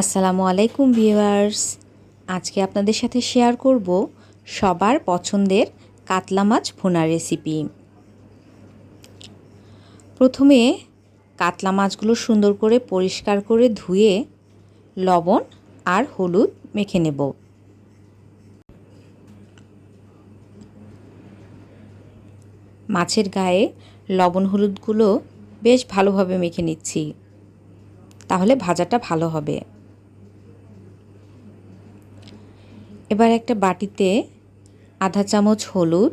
আসসালামু আলাইকুম ভিউয়ার্স। আজকে আপনাদের সাথে শেয়ার করব সবার পছন্দের কাতলা মাছ ভুনা রেসিপি প্রথমে কাতলা মাছগুলো সুন্দর করে পরিষ্কার করে ধুয়ে লবণ আর হলুদ মেখে নেব। মাছের গায়ে লবণ হলুদগুলো বেশ ভালোভাবে মেখে নিচ্ছি। তাহলে ভাজাটা ভালো হবে। এবার একটা বাটিতে আধা চামচ হলুদ,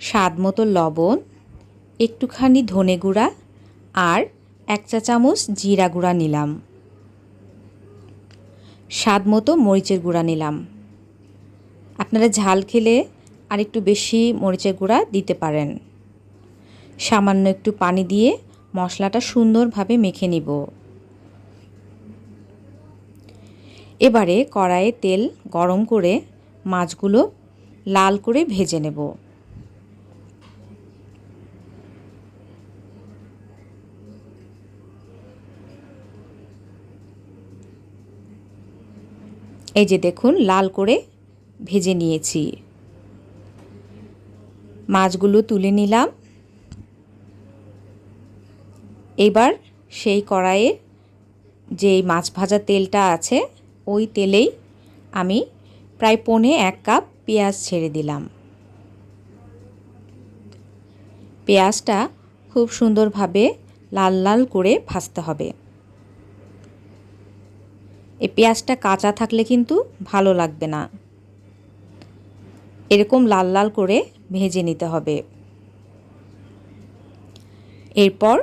স্বাদ মতো লবণ, একটুখানি ধনে গুঁড়া আর এক চা চামচ জিরা গুঁড়া নিলাম। স্বাদ মতো মরিচের গুঁড়া নিলাম। আপনারা ঝাল খেলে আর একটু বেশি মরিচের গুঁড়া দিতে পারেন। সামান্য একটু পানি দিয়ে মশলাটা সুন্দরভাবে মেখে নিব। এবারে কড়াইয়ে তেল গরম করে মাছগুলো লাল করে ভেজে নেব। এই যে দেখুন, লাল করে ভেজে নিয়েছি। মাছগুলো তুলে নিলাম। এবার সেই কড়াইয়ে যেই মাছ ভাজা তেলটা আছে ওই তেলেই আমি প্রায় পনে এক কাপ পেঁয়াজ ছেড়ে দিলাম। পেঁয়াজটা খুব সুন্দরভাবে লাল লাল করে ভাজতে হবে। এই পেঁয়াজটা কাঁচা থাকলে কিন্তু ভালো লাগবে না। এরকম লাল লাল করে ভেজে নিতে হবে। এরপর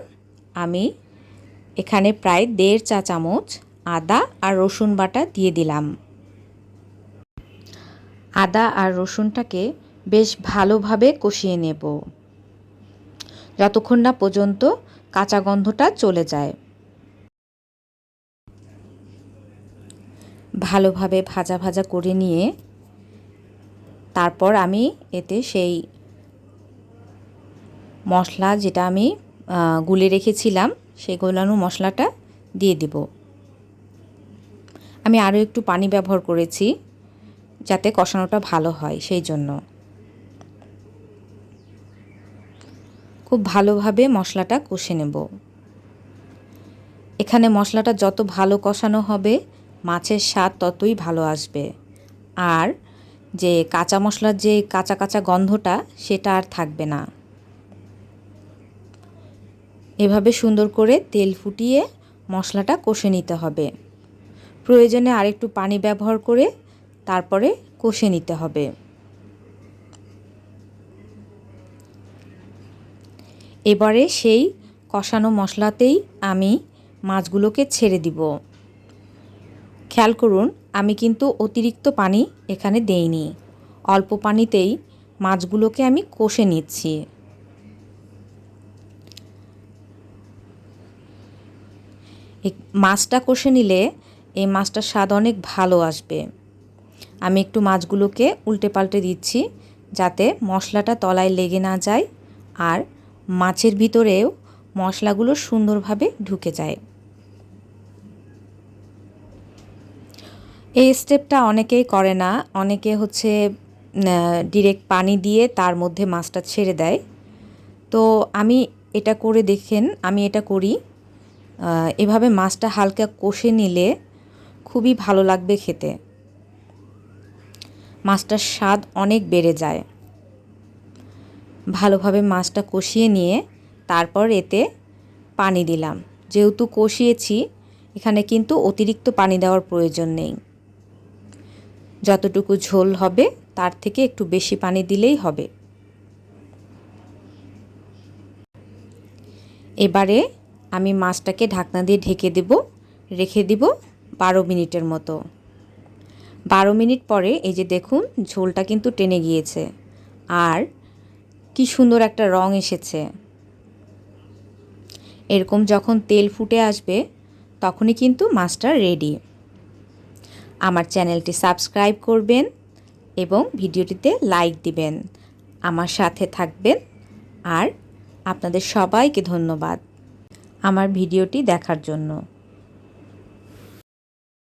আমি এখানে প্রায় দেড় চা চামচ আদা আর রসুন বাটা দিয়ে দিলাম। আদা আর রসুনটাকে বেশ ভালোভাবে কষিয়ে নেব। যতক্ষণ না পর্যন্ত কাঁচা গন্ধটা চলে যায়। ভালোভাবে ভাজা ভাজা করে নিয়ে তারপর আমি এতে সেই মশলা যেটা আমি গুলে রেখেছিলাম, সেই গোলানো মশলাটা দিয়ে দিব। আমি আরও একটু পানি ব্যবহার করেছি যাতে কষানোটা ভালো হয়, সেই জন্য। খুব ভালোভাবে মশলাটা কষে নেব। এখানে মশলাটা যত ভালো কষানো হবে, মাছের স্বাদ ততই ভালো আসবে। আর যে কাঁচা মশলার যে কাঁচা কাঁচা গন্ধটা, সেটা আর থাকবে না। এভাবে সুন্দর করে তেল ফুটিয়ে মশলাটা কষে নিতে হবে। প্রয়োজনে আরেকটু পানি ব্যবহার করে তারপরে কষে নিতে হবে। এবারে সেই কষানো মশলাতেই আমি মাছগুলোকে ছেড়ে দিব। খেয়াল করুন, আমি কিন্তু অতিরিক্ত পানি এখানে দেইনি। অল্প পানিতেই মাছগুলোকে আমি কষে নিচ্ছি। মাছটা কষে নিলে এই মাছটার স্বাদ অনেক ভালো আসবে। আমি একটু মাছগুলোকে উল্টে পাল্টে দিচ্ছি যাতে মশলাটা তলায় লেগে না যায় আর মাছের ভিতরেও মশলাগুলো সুন্দরভাবে ঢুকে যায়। এই স্টেপটা অনেকেই করে না। অনেকে হচ্ছে ডিরেক্ট পানি দিয়ে তার মধ্যে মাছটা ছেড়ে দেয়। তো আমি এটা করে দেখেন, আমি এটা করি। এভাবে মাছটা হালকা কষে নিলে খুবই ভালো লাগবে খেতে। মাছটার স্বাদ অনেক বেড়ে যায়। ভালোভাবে মাছটা কষিয়ে নিয়ে তারপর এতে পানি দিলাম। যেহেতু কষিয়েছি, এখানে কিন্তু অতিরিক্ত পানি দেওয়ার প্রয়োজন নেই। যতটুকু ঝোল হবে, তার থেকে একটু বেশি পানি দিলেই হবে। এবারে আমি মাছটাকে ঢাকনা দিয়ে ঢেকে দেব, রেখে দিব বারো মিনিটের মতো। বারো মিনিট পরে এই যে দেখুন, ঝোলটা কিন্তু টেনে গিয়েছে। আর কি সুন্দর একটা রং এসেছে। এরকম যখন তেল ফুটে আসবে, তখনই কিন্তু মাছটা রেডি আমার চ্যানেলটি সাবস্ক্রাইব করবেন এবং ভিডিওটিতে লাইক দিবেন। আমার সাথে থাকবেন। আর আপনাদের সবাইকে ধন্যবাদ আমার ভিডিওটি দেখার জন্য।